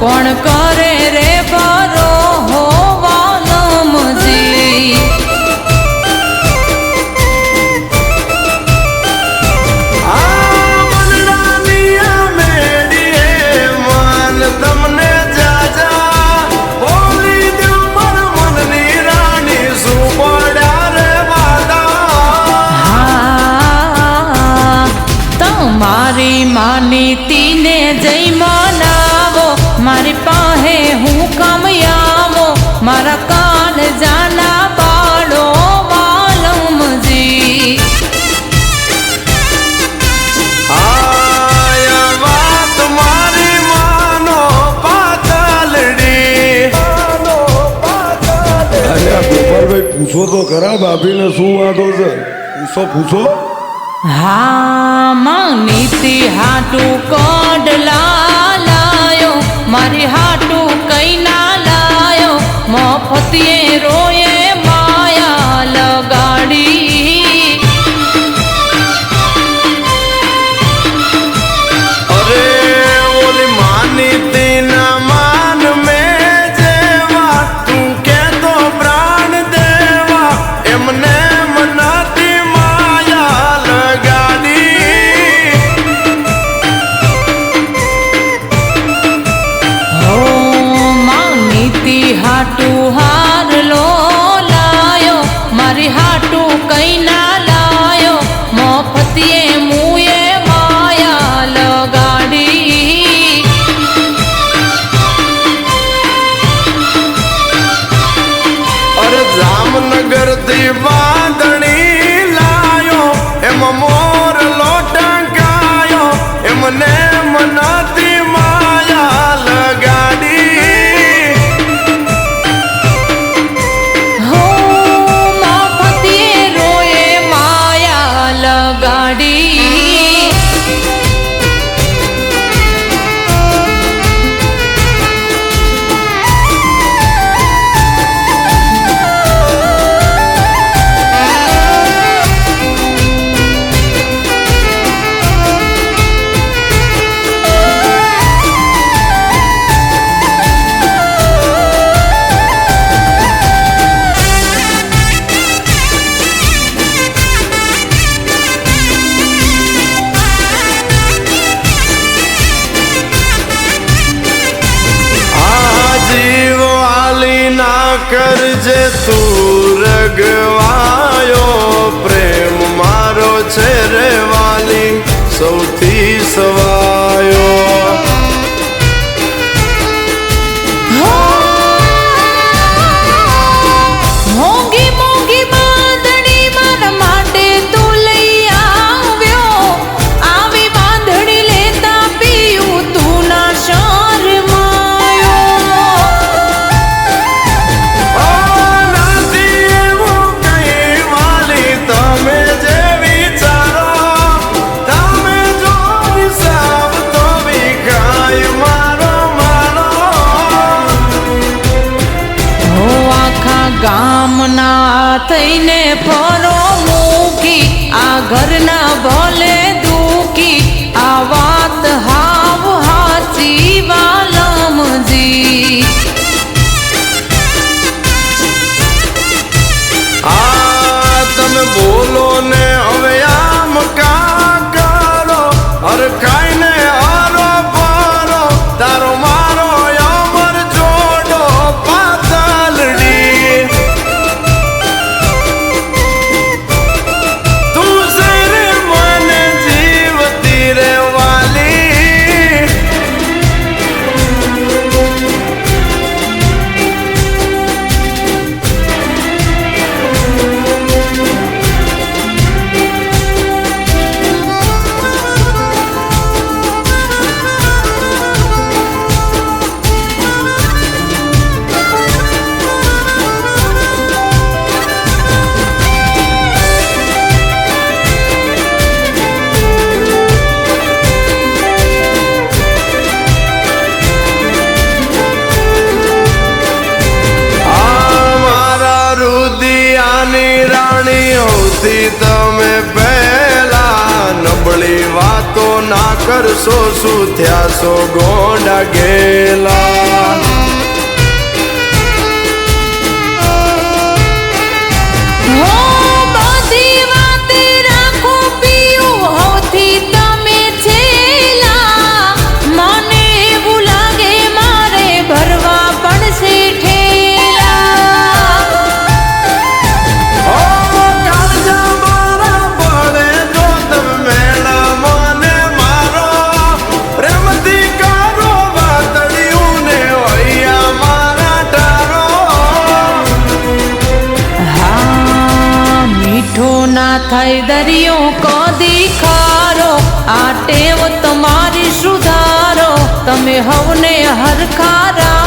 કોણ કરે રે બરો હો વાલમજી તમને જાજા. તમારી માનીતીને જઈ ખરા ભાભીને શું વાંધો છે? પૂછો પૂછો. હા માં નીતિ હાટુ લાલા your voice. કરજે તું રગવાયો પ્રેમ મારો છે રે વાલી સૌથી સવા হইলে পর તેથી તમે પહેલા નબળી વાતો ના કરશો શું થયા છો ગોંડા ગેલા? જાય દરિયો કો ખારો. આ ટેવ તમારી સુધારો. તમે હવને હરખારા.